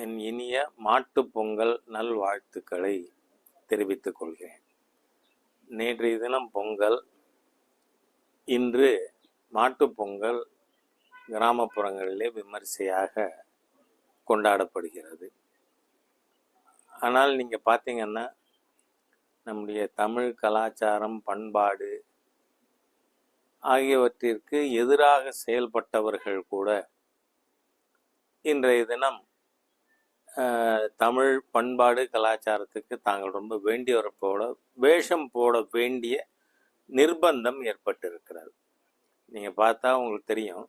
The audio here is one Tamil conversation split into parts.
என் இனிய மாட்டுப் பொங்கல் நல்வாழ்த்துக்களை தெரிவித்துக் கொள்கிறேன். நேற்றைய தினம் பொங்கல் இன்று மாட்டுப் பொங்கல் கிராமப்புறங்களிலே விமரிசையாக கொண்டாடப்படுகிறது. ஆனால் நீங்கள் பார்த்தீங்கன்னா நம்முடைய தமிழ் கலாச்சாரம் பண்பாடு ஆகியவற்றிற்கு எதிராக செயல்பட்டவர்கள் கூட இன்றைய தினம் தமிழ் பண்பாடு கலாச்சாரத்துக்கு தாங்கள் ரொம்ப வேண்டியவரை போல வேஷம் போட வேண்டிய நிர்பந்தம் ஏற்பட்டிருக்கிறது. நீங்கள் பார்த்தா உங்களுக்கு தெரியும்.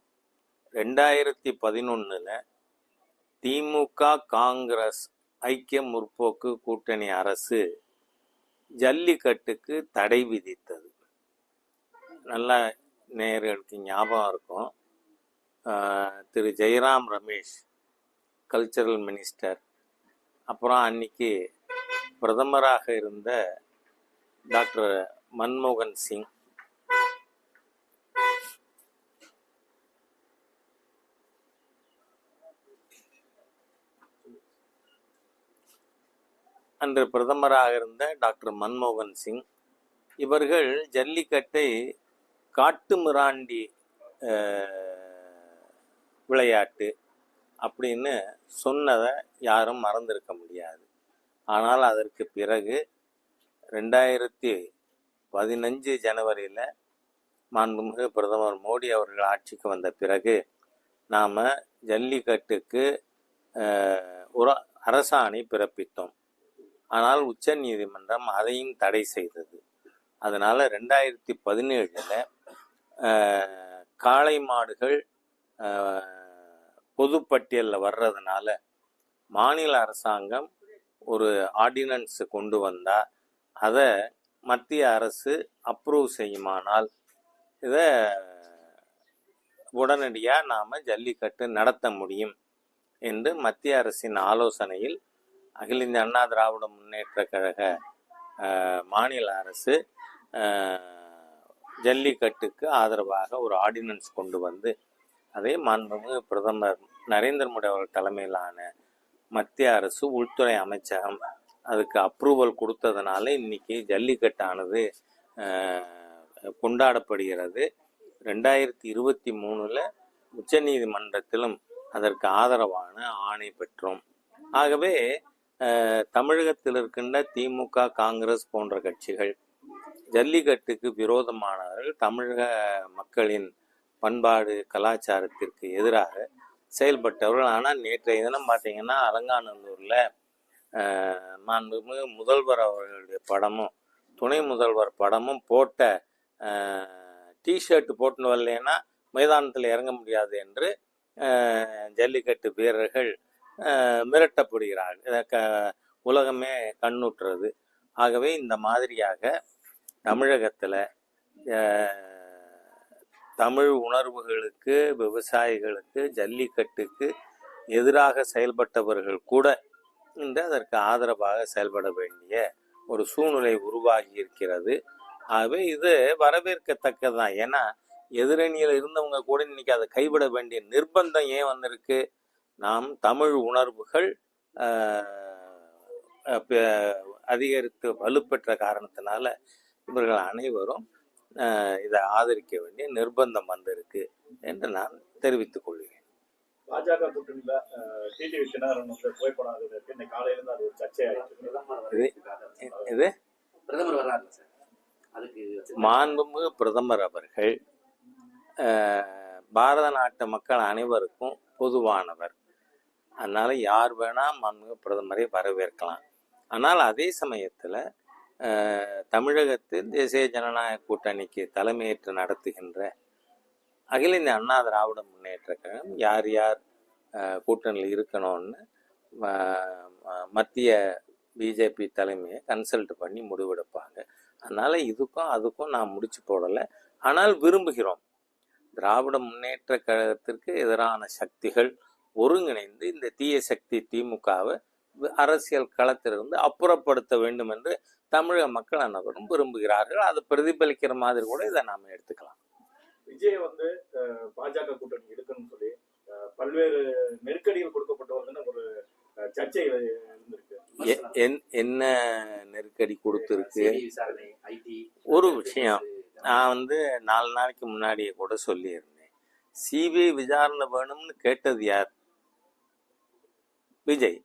ரெண்டாயிரத்தி பதினொன்றில் திமுக காங்கிரஸ் ஐக்கிய முற்போக்கு கூட்டணி அரசு ஜல்லிக்கட்டுக்கு தடை விதித்தது. நல்லா நேர்களுக்கு ஞாபகம் இருக்கும். திரு ஜெயராம் ரமேஷ் கல்ச்சரல் மினிஸ்டர் அப்புறம் அன்னைக்கு பிரதமராக இருந்த டாக்டர் மன்மோகன் சிங். அன்று பிரதமராக இருந்த டாக்டர் மன்மோகன் சிங். இவர்கள் ஜல்லிக்கட்டை காட்டு மிராண்டி விளையாட்டு அப்படின்னு சொன்னதை யாரும் மறந்திருக்க முடியாது. ஆனால் அதற்கு பிறகு ரெண்டாயிரத்தி பதினஞ்சு ஜனவரியில் மாண்புமிகு பிரதமர் மோடி அவர்கள் ஆட்சிக்கு வந்த பிறகு நாம் ஜல்லிக்கட்டுக்கு ஒரு அரசாணை பிறப்பித்தோம். ஆனால் உச்ச நீதிமன்றம் அதையும் தடை செய்தது. அதனால் ரெண்டாயிரத்தி பதினேழில் காளை மாடுகள் பொதுப்பட்டியலில் வர்றதுனால மாநில அரசாங்கம் ஒரு ஆர்டினன்ஸ் கொண்டு வந்தால் அதை மத்திய அரசு அப்ரூவ் செய்யுமானால் இதை உடனடியாக நாம் ஜல்லிக்கட்டு நடத்த முடியும் என்று மத்திய அரசின் ஆலோசனையில் அகில இந்திய அண்ணா திராவிட முன்னேற்ற கழக மாநில அரசு ஜல்லிக்கட்டுக்கு ஆதரவாக ஒரு ஆர்டினன்ஸ் கொண்டு வந்து அதை மாண்புமிகு பிரதமர் நரேந்திர மோடி அவர்கள் தலைமையிலான மத்திய அரசு உள்துறை அமைச்சகம் அதுக்கு அப்ரூவல் கொடுத்ததுனால இன்னைக்கு ஜல்லிக்கட்டானது கொண்டாடப்படுகிறது. ரெண்டாயிரத்தி இருபத்தி மூணில் உச்சநீதிமன்றத்திலும் அதற்கு ஆதரவான ஆணை பெற்றோம். ஆகவே தமிழகத்தில் இருக்கின்ற திமுக காங்கிரஸ் போன்ற கட்சிகள் ஜல்லிக்கட்டுக்கு விரோதமானவர்கள் தமிழக மக்களின் பண்பாடு கலாச்சாரத்திற்கு எதிராக செயல்பட்டவர்கள். ஆனால் நேற்றைய தினம் பார்த்தீங்கன்னா அலங்காநல்லூரில் மாண்புமிகு முதல்வர் அவர்களுடைய படமும் துணை முதல்வர் படமும் போட்ட டிஷர்ட் போட்டுன்னு வரலன்னா மைதானத்தில் இறங்க முடியாது என்று ஜல்லிக்கட்டு வீரர்கள் மிரட்டப்படுகிறார்கள். இதை க உலகமே கண்ணுற்றுறது ஆகவே இந்த மாதிரியாக தமிழகத்தில் தமிழ் உணர்வுகளுக்கு விவசாயிகளுக்கு ஜல்லிக்கட்டுக்கு எதிராக செயல்பட்டவர்கள் கூட இன்று அதற்கு ஆதரவாக செயல்பட வேண்டிய ஒரு சூழ்நிலை உருவாகி இருக்கிறது. ஆகவே இது வரவேற்கத்தக்கதுதான். ஏன்னா எதிரணியில் இருந்தவங்க கூட இன்னைக்கு அதை கைவிட வேண்டிய நிர்பந்தம் ஏன் வந்திருக்கு? நாம் தமிழ் உணர்வுகள் அதிகரித்து வலுப்பெற்ற காரணத்தினால இவர்கள் அனைவரும் இதை ஆதரிக்க வேண்டிய நிர்பந்தம் வந்திருக்கு என்று நான் தெரிவித்துக் கொள்கிறேன். பாஜக கூட்டணியில டிடிவி தினகரன் வந்து புகைப்படம் அது இருக்கு. இன்னைக்கு காலையில இருந்து அது ஒரு சர்ச்சையாயிருக்கு இது பிரதமர் வர்றாருல சார். அதுக்கு மாண்புமிகு பிரதமர் அவர்கள் ஆஹ், பாரத நாட்டு மக்கள் அனைவருக்கும் பொதுவானவர். அதனால யார் வேணா மாண்புமிகு பிரதமரை வரவேற்கலாம். ஆனால் அதே சமயத்தில் தமிழகத்தில் தேசிய ஜனநாயக கூட்டணிக்கு தலைமையேற்று நடத்துகின்ற அகில இந்திய அண்ணா திராவிட முன்னேற்ற கழகம் யார் யார் கூட்டணியில் இருக்கணும்னு மத்திய பிஜேபி தலைமையை கன்சல்ட் பண்ணி முடிவெடுப்பாங்க. அதனால் இதுக்கும் அதுக்கும் நான் முடிச்சு போடலை. ஆனால் விரும்புகிறோம். திராவிட முன்னேற்ற கழகத்திற்கு எதிரான சக்திகள் ஒருங்கிணைந்து இந்த தீய சக்தி திமுகவை அரசியல் களத்திலிருந்து அப்புறப்படுத்த வேண்டும் என்று தமிழக மக்கள் அனைவரும் விரும்புகிறார்கள். அது பிரதிபலிக்கிற மாதிரி கூட இதை நாம எடுத்துக்கலாம். விஜய் வந்து பாஜக கூட்டணி எடுக்கணும்னு சொல்லி பல்வேறு நெருக்கடிகள் கொடுக்கப்பட்டு வருதுன்னு ஒரு சர்ச்சை என்ன நெருக்கடி கொடுத்துருக்கு? ஒரு விஷயம். நான் வந்து நாலு நாளைக்கு முன்னாடியே கூட சொல்லியிருந்தேன். சிபிஐ விசாரணை வேணும்னு கேட்டது யார்? விஜய்.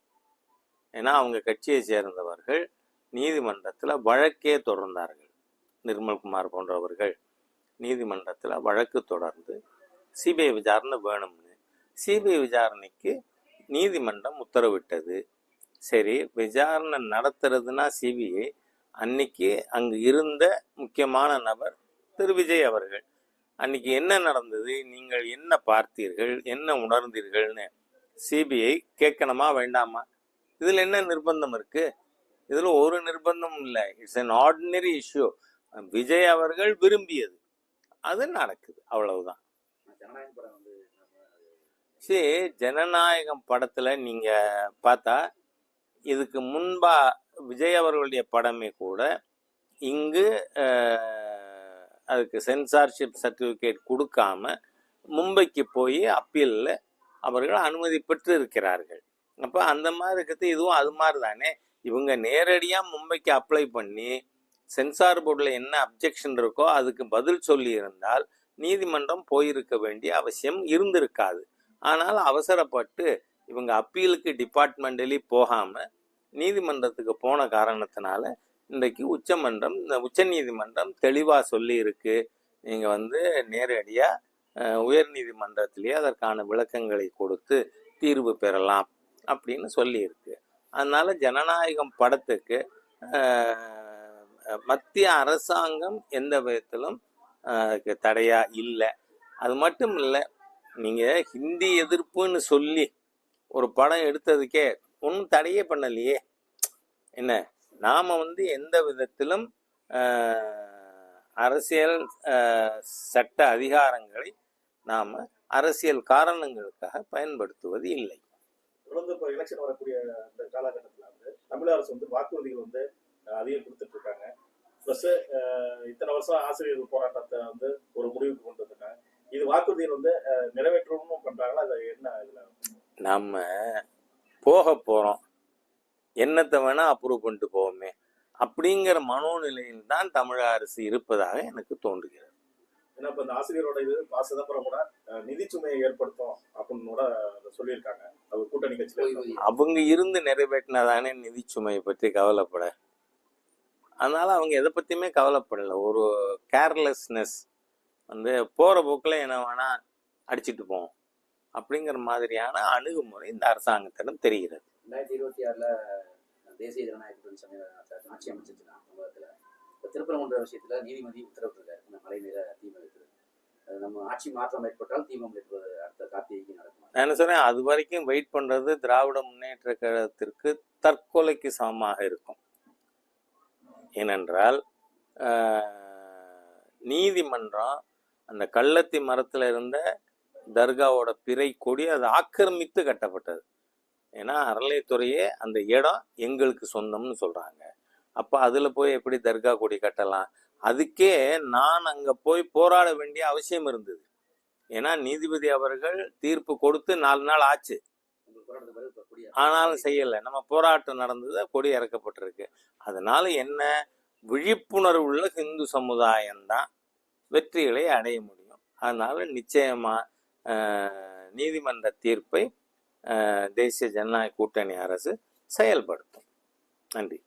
ஏன்னா அவங்க கட்சியை சேர்ந்தவர்கள் நீதிமன்றத்தில் வழக்கே தொடர்ந்தார்கள். நிர்மல்குமார் போன்றவர்கள் நீதிமன்றத்தில் வழக்கு தொடர்ந்து சிபிஐ விசாரணை வேணும்னு. சிபிஐ விசாரணைக்கு நீதிமன்றம் உத்தரவிட்டது. சரி விசாரணை நடத்துறதுன்னா சிபிஐ அன்னைக்கு அங்கு இருந்த முக்கியமான நபர் திரு. விஜய் அவர்கள். அன்னைக்கு என்ன நடந்தது? நீங்கள் என்ன பார்த்தீர்கள்? என்ன உணர்ந்தீர்கள்னு சிபிஐ கேட்கணுமா வேண்டாமா? இதில் என்ன நிர்பந்தம் இருக்கு? இதில் ஒரு நிர்பந்தமும் இல்லை. It's an ordinary issue Vijay அவர்கள் விரும்பியது. அது நடக்குது. அவ்வளவுதான். சரி ஜனநாயகம் படத்தில் நீங்கள் பார்த்தா இதுக்கு முன்பா விஜய் அவர்களுடைய படமே கூட இங்கு அதுக்கு சென்சார்ஷிப் சர்டிஃபிகேட் கொடுக்காம மும்பைக்கு போய் அப்பீலில் அவர்கள் அனுமதி பெற்று இருக்கிறார்கள் அப்போ அந்த மாதிரி இருக்கிறது இதுவும் அது மாதிரி தானே இவங்க நேரடியாக மும்பைக்கு அப்ளை பண்ணி சென்சார் போர்டில் என்ன அப்ஜெக்ஷன் இருக்கோ அதுக்கு பதில் சொல்லி இருந்தால் நீதிமன்றம் போயிருக்க வேண்டிய அவசியம் இருந்திருக்காது. ஆனால் அவசரப்பட்டு இவங்க அப்பீலுக்கு டிபார்ட்மெண்டலி போகாமல் நீதிமன்றத்துக்கு போன காரணத்தினால இன்றைக்கு உச்சமன்றம் இந்த உச்ச நீதிமன்றம் தெளிவாக சொல்லியிருக்கு. நீங்கள் வந்து நேரடியாக உயர் நீதிமன்றத்திலேயே அதற்கான விளக்கங்களை கொடுத்து தீர்வு பெறலாம். அப்படின்னு சொல்லியிருக்கு. அதனால் ஜனநாயகம் படத்துக்கு மத்திய அரசாங்கம் எந்த விதத்திலும் தடையாக அதுக்கு இல்லை. அது மட்டும் இல்லை நீங்கள் ஹிந்தி எதிர்ப்புன்னு சொல்லி ஒரு படம் எடுத்ததுக்கே ஒன்றும் தடையே பண்ணலையே. என்ன? நாம் வந்து எந்த விதத்திலும் அரசியல் சட்ட அதிகாரங்களை நாம் அரசியல் காரணங்களுக்காக பயன்படுத்துவது இல்லை. தொடர்ந்து இப்போ எலெக்ஷன் வரக்கூடிய அந்த காலகட்டத்தில் வந்து தமிழக அரசு வந்து வாக்குறுதிகள் வந்து அதிகம் கொடுத்துட்டு இருக்காங்க. ப்ளஸ் இத்தனை வருஷம் ஆசிரியர்கள் போராட்டத்தை வந்து ஒரு முடிவுக்கு கொண்டு வந்திருக்காங்க இது வாக்குறுதிகள் வந்து நிறைவேற்றணும்னு பண்றாங்களா? அது என்ன இதுல? நம்ம போக போறோம். என்னத்தை வேணா அப்ரூவ் பண்ணிட்டு போவோமே. அப்படிங்கிற மனோநிலையில் தான் தமிழக அரசு இருப்பதாக எனக்கு தோன்றுகிறது. ஏன்னா இப்ப இந்த ஆசிரியரோட இது பா சிதம்பரம் கூட நிதி சுமையை ஏற்படுத்தும் அப்படின்னு கூட சொல்லியிருக்காங்க. அவர் கூட்டணி கட்சியில அவங்க இருந்து நிறைவேற்றினதானே நிதி சுமையை பற்றி கவலைப்பட? அதனால அவங்க எதை பத்தியுமே கவலைப்படல. ஒரு கேர்லெஸ்னஸ் வந்து போற போக்குல என்ன வேணா அடிச்சிட்டு போவோம். அப்படிங்கிற மாதிரியான அணுகுமுறை இந்த அரசாங்கத்திடம் தெரிகிறது. ரெண்டாயிரத்தி இருபத்தி ஆறுல தேசிய ஜனநாயக ஆட்சி அமைச்சிருச்சுனா தமிழகத்துல. இப்போ திருப்பரங்குன்ற விஷயத்தில் நீதிபதி உத்தரவிட்டிருக்காரு. இந்த மழை நீர தீர்மானிக்கிறது நம்ம ஆட்சி மாற்றம் ஏற்பட்டால் தீபம் ஏற்பது அடுத்த கார்த்திகைக்கு நடக்கும்? நான் என்ன சொன்னேன்? அது வரைக்கும் வெயிட் பண்ணுறது திராவிட முன்னேற்ற கழகத்திற்கு தற்கொலைக்கு சமமாக இருக்கும். ஏனென்றால் நீதிமன்றம் அந்த கள்ளத்தி மரத்தில் இருந்த தர்காவோட பிறை கொடி அது ஆக்கிரமித்து கட்டப்பட்டது. ஏன்னா அறநிலையத்துறையே அந்த இடம் எங்களுக்கு சொந்தம்னு சொல்கிறாங்க அப்போ அதில் போய் எப்படி தர்கா கொடி கட்டலாம்? அதுக்கே நான் அங்கே போய் போராட வேண்டிய அவசியம் இருந்தது. ஏன்னா நீதிபதி அவர்கள் தீர்ப்பு கொடுத்து நாலு நாள் ஆச்சு. ஆனாலும் செய்யலை. நம்ம போராட்டம் நடந்தது கொடி இறக்கப்பட்டிருக்கு. அதனால என்ன? விழிப்புணர்வு உள்ள இந்து சமுதாயம்தான் வெற்றிகளை அடைய முடியும். அதனால நிச்சயமா நீதிமன்ற தீர்ப்பை தேசிய ஜனநாயக கூட்டணி அரசு செயல்படுத்தும். நன்றி.